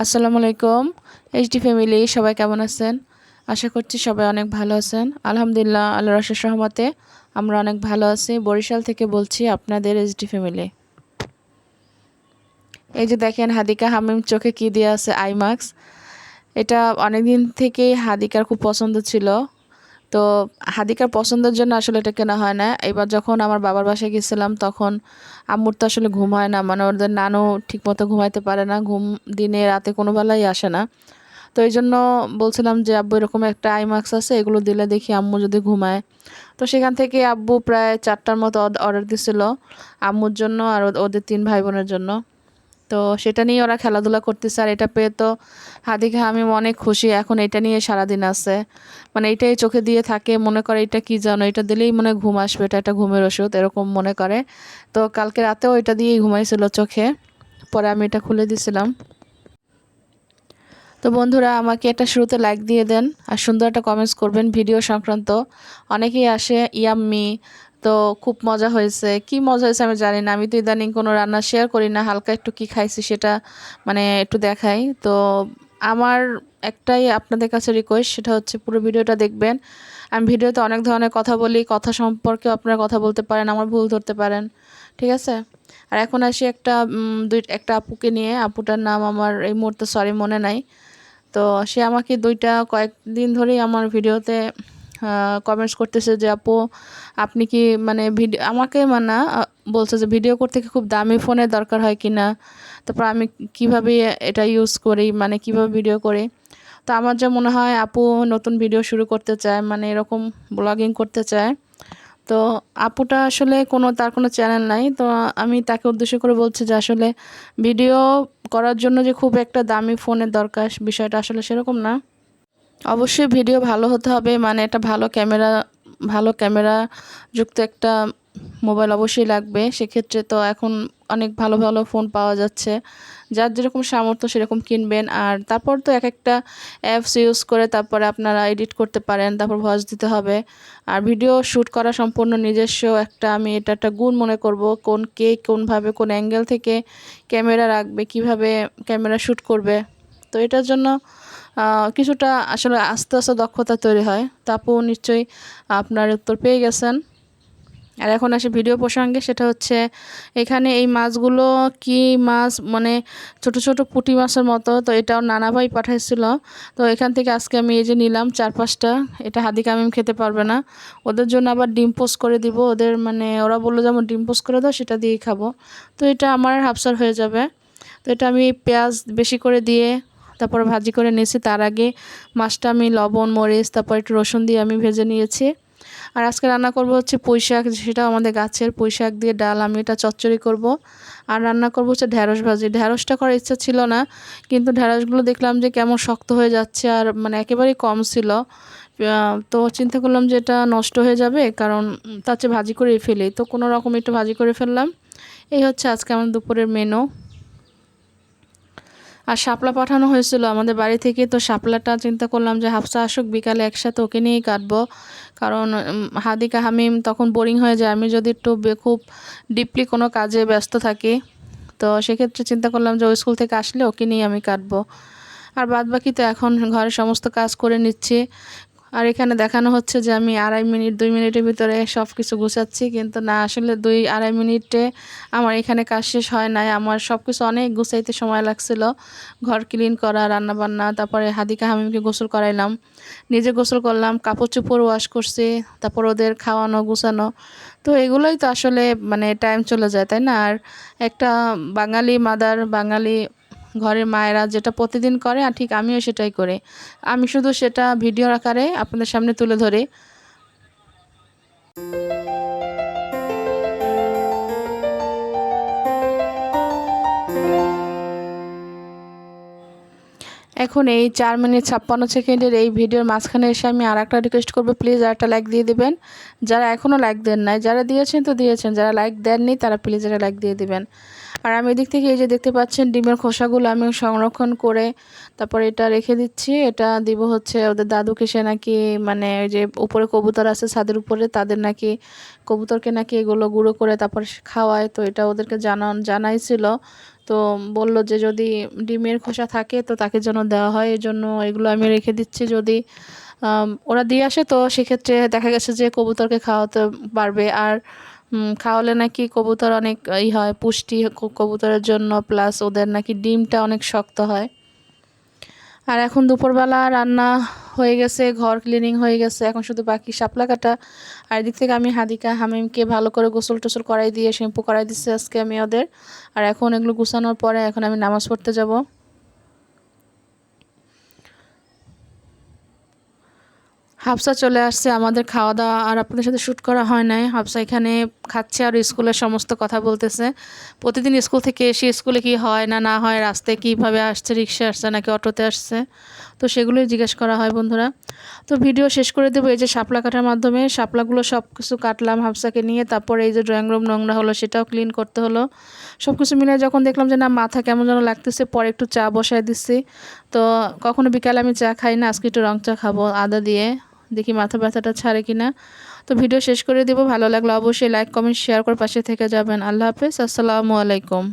আসসালামু আলাইকুম HD family সবাই কেমন আছেন? আশা করছি সবাই অনেক ভালো আছেন। আলহামদুলিল্লাহ আল্লাহ রসের সহমতে আমরা অনেক ভালো আছি। বরিশাল থেকে বলছি আপনাদের এইচডি ফ্যামিলি এই যে দেখেন, হাদিকা হামিম চোখে কি দিয়ে আছে আইমাক্স এটা অনেক দিন থেকেই হাদিকার খুব পছন্দ ছিল। তো হাদিকার পছন্দের জন্য আসলে এটা কেনা হয় না। এবার যখন আমার বাবার বাসায় গেছিলাম, তখন আম্মুর তো আসলে ঘুম হয় না মানে ওদের নানু ঠিকমতো ঘুমাইতে পারে না, ঘুম দিনে, রাতে কোনো বেলাই আসে না। তো এই জন্য বলছিলাম যে, আব্বু, এরকম একটা আই মাস্ক আছে, এগুলো দিলে দেখি আম্মু যদি ঘুমায়। তো সেখান থেকে আব্বু প্রায় চারটার মতো অর্ডার দিছিল, আম্মুর জন্য আর ওদের তিন ভাই বোনের জন্য। তো সেটা নিয়ে ওরা খেলাধুলা করতেছে আর এটা পেয়ে তো হাদিকে আমি অনেক খুশি। এখন এটা নিয়ে সারাদিন আছে। মানে এটাই চোখে দিয়ে থাকে, মনে করে এটা কি জানো? এটা দিলেই মনে ঘুম আসবে, এটা একটা ঘুমের ওষুধ এরকম মনে করে। তো কালকে রাতেও এটা দিয়েই ঘুমাইছিল চোখে, পরে আমি এটা খুলে দিছিলাম। তো বন্ধুরা, আমাকে একটা শুরুতে লাইক দিয়ে দেন আর সুন্দর একটা কমেন্টস করবেন। ভিডিও সংক্রান্ত অনেকেই আসে, ইয়াম্মি তো খুব মজা হয়েছে। কি মজা হয়েছে আমি জানি না। আমি তো ইদানিং কোনো রান্না শেয়ার করি না। হালকা একটু কি খাইছি সেটা মানে একটু দেখাই। তো আমার একটাই আপনাদের কাছে রিকোয়েস্ট সেটা হচ্ছে পুরো ভিডিওটা দেখবেন। আমি ভিডিওতে অনেক ধরনের কথা বলি, কথা সম্পর্কে আপনারা কথা বলতে পারেন, আমার ভুল ধরতে পারেন। ঠিক আছে? আর এখন আসি একটা দুই, একটা আপুকে নিয়ে। আপুটার নাম আমার এই মুহূর্তে সরি মনে নাই। তো সে আমাকে দুইটা কয়েকদিন ধরেই আমার ভিডিওতে কমেন্টস করতেছে যে, আপু, আপনি কি মানে ভিডিও আমাকে মানে বলছে যে, ভিডিও করতে কি খুব দামি ফোনের দরকার হয় কি না? তারপর আমি কীভাবে এটা ইউজ করি? মানে কীভাবে ভিডিও করি? তো আমার যা মনে হয়, আপু নতুন ভিডিও শুরু করতে চায় মানে এরকম ব্লগিং করতে চায়। তো আপুটা আসলে কোনো, তার কোনো চ্যানেল নাই। তো আমি তাকে উদ্দেশ্য করে বলছি যে, আসলে ভিডিও করার জন্য যে খুব একটা দামি ফোনের দরকার, বিষয়টা আসলে সেরকম না। অবশ্যই ভিডিও ভালো হতে হবে মানে একটা ভালো ক্যামেরা ভালো ক্যামেরা যুক্ত একটা মোবাইল অবশ্যই লাগবে। সেক্ষেত্রে তো এখন অনেক ভালো ভালো ফোন পাওয়া যাচ্ছে। যার যেরকম সামর্থ্য সেরকম কিনবেন। আর তারপর তো এক একটা অ্যাপস ইউজ করে তারপরে আপনারা এডিট করতে পারেন, তারপর ভয়েস দিতে হবে। আর ভিডিও শ্যুট করা সম্পূর্ণ নিজস্ব একটা, আমি এটা একটা গুণ মনে করব, কোন কে কোনভাবে কোন অ্যাঙ্গেল থেকে ক্যামেরা রাখবে, কীভাবে ক্যামেরা শ্যুট করবে। তো এটার জন্য কিছুটা আসলে আস্তে আস্তে দক্ষতা তৈরি হয়। তাপও নিশ্চয়ই আপনার উত্তর পেয়ে গেছেন। আর এখন আসে ভিডিও প্রসঙ্গে, সেটা হচ্ছে এখানে এই মাছগুলো কি মাছ মানে ছোট ছোট পুঁটি মাছের মতো, তো এটাও নানা ভাই পাঠাইছিল। তো এখান থেকে আজকে আমি এই যে নিলাম চার পাঁচটা এটা হাদি কামিম খেতে পারবে না। ওদের জন্য আবার ডিম পোস্ট করে দিব। ওদের মানে ওরা বলল যেমন ডিম পোস্ট করে দাও, সেটা দিয়েই খাব। তো এটা আমার হাফসার হয়ে যাবে। তো এটা আমি পেঁয়াজ বেশি করে দিয়ে তারপরে ভাজি করে নিয়েছি। তার আগে মাছটা আমি লবণ, মরিচ, তারপর একটু রসুন দিয়ে আমি ভেজে নিয়েছি। আর আজকে রান্না করব হচ্ছে পুঁই শাক সেটা আমাদের গাছের পুঁই শাক দিয়ে ডাল, আমি এটা চচ্চড়ি করব। আর রান্না করব হচ্ছে ঢ্যাঁড়স ভাজি। ঢ্যাঁড়সটা করার ইচ্ছা ছিল না, কিন্তু ঢ্যাঁড়সগুলো দেখলাম যে কেমন শক্ত হয়ে যাচ্ছে আর মানে একেবারেই কম ছিল। তো চিন্তা করলাম যে এটা নষ্ট হয়ে যাবে, কারণ তার চেয়ে ভাজি করেই ফেলি। তো কোনো রকম একটু ভাজি করে ফেললাম। এই হচ্ছে আজকে আমার দুপুরের মেনু আর শাপলা পাঠানো হয়েছিল আমাদের বাড়ি থেকে, তো শাপলাটা চিন্তা করলাম যে হাফসা আসুক, বিকালে একসাথে ওকে নিয়েই কাটবো। কারণ হাদিকা হামিম তখন বোরিং হয়ে যায়, আমি যদি একটু খুব ডিপলি কোনো কাজে ব্যস্ত থাকি, তো সেক্ষেত্রে চিন্তা করলাম যে ওই স্কুল থেকে আসলে ওকে নিয়ে আমি কাটবো। আর বাদ বাকি তো এখন ঘরে সমস্ত কাজ করে নিচ্ছি। আর এখানে দেখানো হচ্ছে যে আমি আড়াই মিনিট, দুই মিনিটের ভিতরে সব কিছু গুছাচ্ছি, কিন্তু না, আসলে দুই আড়াই মিনিটে আমার এখানে কাজ শেষ হয় নাই। আমার সব কিছু অনেক গুছাইতে সময় লাগছিল। ঘর ক্লিন করা রান্না বান্না তারপরে হাদিকা হামিমকে গোসল করাইলাম। নিজে গোসল করলাম, কাপড় চোপড় ওয়াশ করছি, তারপর ওদের খাওয়ানো, গুছানো। তো এগুলোই তো আসলে মানে টাইম চলে যায়, তাই না? আর একটা বাঙালি মাদার বাঙালি ঘরের মায়েরা যেটা প্রতিদিন করে, আর ঠিক আমিও সেটাই করে। আমি শুধু সেটা ভিডিও আকারে আপনাদের সামনে তুলে ধরি। এখন এই চার মিনিট ছাপ্পান্ন সেকেন্ডের এই ভিডিওর মাঝখানে এসে আমি আর একটা রিকোয়েস্ট করব। প্লিজ আর একটা লাইক দিয়ে দেবেন। যারা এখনও লাইক দেন নাই, যারা দিয়েছেন তো দিয়েছেন, যারা লাইক দেননি তারা প্লিজ একটা লাইক দিয়ে দেবেন। আর আমি এদিক থেকে এই যে দেখতে পাচ্ছেন ডিমের খোসাগুলো আমি সংরক্ষণ করে তারপর এটা রেখে দিচ্ছি। এটা দিব হচ্ছে ওদের দাদুকে, সে নাকি মানে ওই যে উপরে কবুতর আছে ছাদের উপরে, তাদের নাকি কবুতরকে নাকি এগুলো গুঁড়ো করে তারপর খাওয়ায়। তো এটা ওদেরকে জানান, জানাইছিল। তো বলল যে যদি ডিমের খোসা থাকে তো তাকে যেন দেওয়া হয়। এই জন্য এগুলো আমি রেখে দিচ্ছি যদি ওরা দিয়ে আসে তো সেক্ষেত্রে দেখা গেছে যে কবুতরকে খাওয়াতে পারবে। আর খাওয়ালে নাকি কবুতর অনেক ই হয়, পুষ্টি কবুতরের জন্য প্লাস ওদের নাকি ডিমটা অনেক শক্ত হয়। আর এখন দুপুরবেলা রান্না হয়ে গেছে, ঘর ক্লিনিং হয়ে গেছে, এখন শুধু বাকি শাপলা কাটা। আর এদিক থেকে আমি হাদিকা হামিমকে ভালো করে গোসল টোসল করাই দিয়ে, শ্যাম্পু করাই দিচ্ছি আজকে আমি ওদের। আর এখন এগুলো গুছানোর পরে এখন আমি নামাজ পড়তে যাব। হাফসা চলে আসছে, আমাদের খাওয়া দাওয়া আর আপনাদের সাথে শ্যুট করা হয় নাই। হাফসা এখানে খাচ্ছে আর স্কুলের সমস্ত কথা বলতেছে। প্রতিদিন স্কুল থেকে এসে স্কুলে কি হয় না না হয়, রাস্তায় কীভাবে আসছে, রিক্সা আসছে নাকি অটোতে আসছে? তো সেগুলোই জিজ্ঞেস করা হয় বন্ধুরা। তো ভিডিও শেষ করে দেবো, এই যে শাপলা কাটার মাধ্যমে। শাপলাগুলো সব কিছু কাটলাম হাফসাকে নিয়ে, তারপরে এই যে ড্রয়িং রুম নোংরা হলো, সেটাও ক্লিন করতে হলো। সব কিছু মিলে যখন দেখলাম যে না, মাথা কেমন যেন লাগতেছে, পরে একটু চা বসায় দিচ্ছি। তো কখনো বিকালে আমি চা খাই না, আজকে একটু রং চা খাব, আদা দিয়ে। দেখি মাথা ব্যথাটা ছাড়ে কিনা। তো ভিডিও শেষ করে দেবো, ভালো লাগলে অবশ্যই লাইক কমেন্ট শেয়ার করে পাশে থেকে যাবেন। আল্লাহ হাফেজ, আসসালামু আলাইকুম।